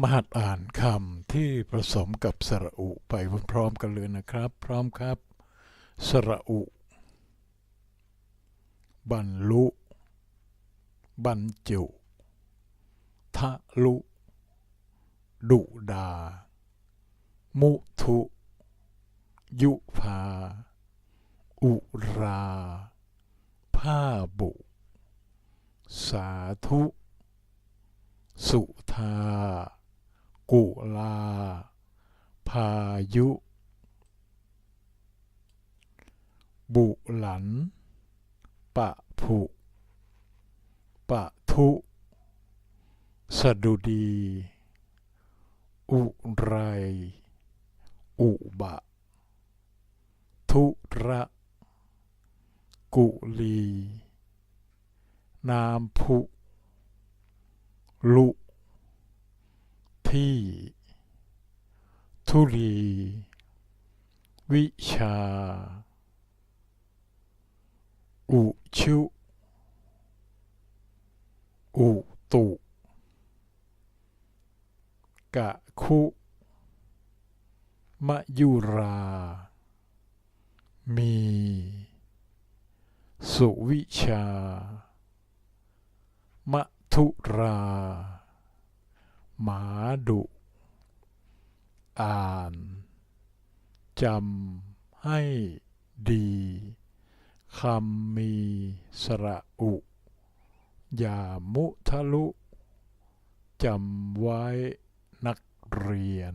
มหัดอ่านคำที่ผสมกับสระอุไปพร้อมกันเลยนะครับ พร้อมครับ สระอุ บรรลุ บรรจุทะลุ ดุดา มุทุ ยุพาอุรา ผ้าบุ สาธุ สุธา กุลา พายุ บุหลัน ปะผุ ปะทุ สดุดี อุไร อุบะ ทุระ กุลี นามพุลุ ที่ ทุลี วิชา อุชุอุตุ กะคุ มะยุรา มี สุวิชามะทุรา หมาดุ อ่านจำให้ดีคำมีสระอุอย่ามุทะลุจำไว้นักเรียน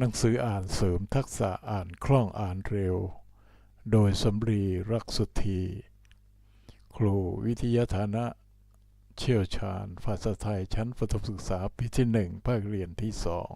หนังสืออ่านเสริมทักษะอ่านคล่องอ่านเร็ว โดยสำรีรักสุธีครูวิทยาฐานะ เชี่ยวชาญภาษาไทยชั้นประถมศึกษาปีที่หนึ่งภาคเรียนที่สอง